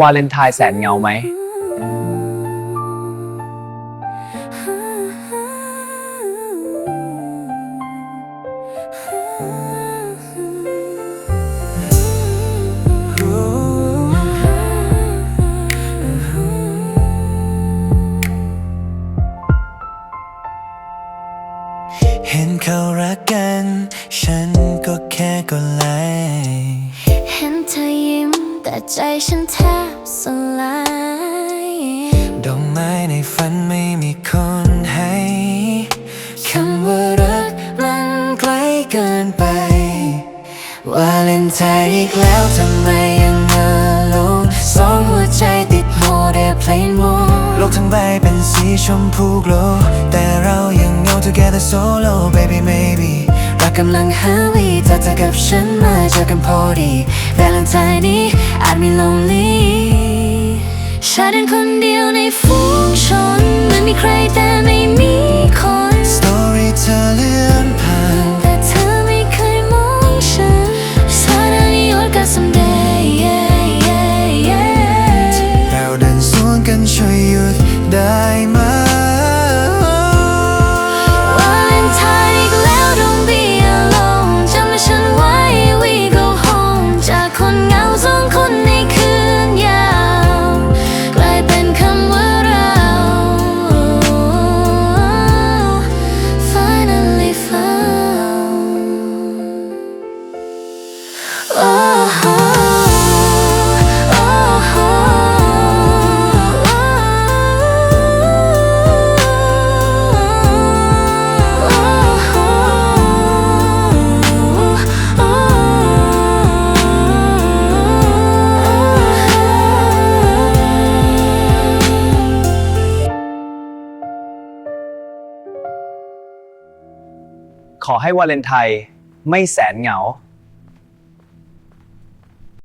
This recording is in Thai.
วาเลนไทน์แสนเหงาไหม เห็นเขารักกัน ฉันก็แค่กดไลค์เห็นเธอยิ้ม แต่ใจฉันแทบสลายดอกไม้ในฝันไม่มีคนให้คำว่ารักมันไกลเกินไปวาเลนไทน์อีกแล้วทำไมยังเงาลงสองหัวใจติดโมเดลเพลนโมโลกทั้งใบเป็นสีชมพูโกลแต่เรายังเงา together solo baby maybe รั กำลังหาวีถ้าเธอกับฉันมาเจอกันพอดีวาเลนไทน์นี้อาจมี lonely ฉันเป็นคนเดียวในฝูงชนไมันมีใครแต่ ขอให้วาเลนไทน์ไม่แสนเหงา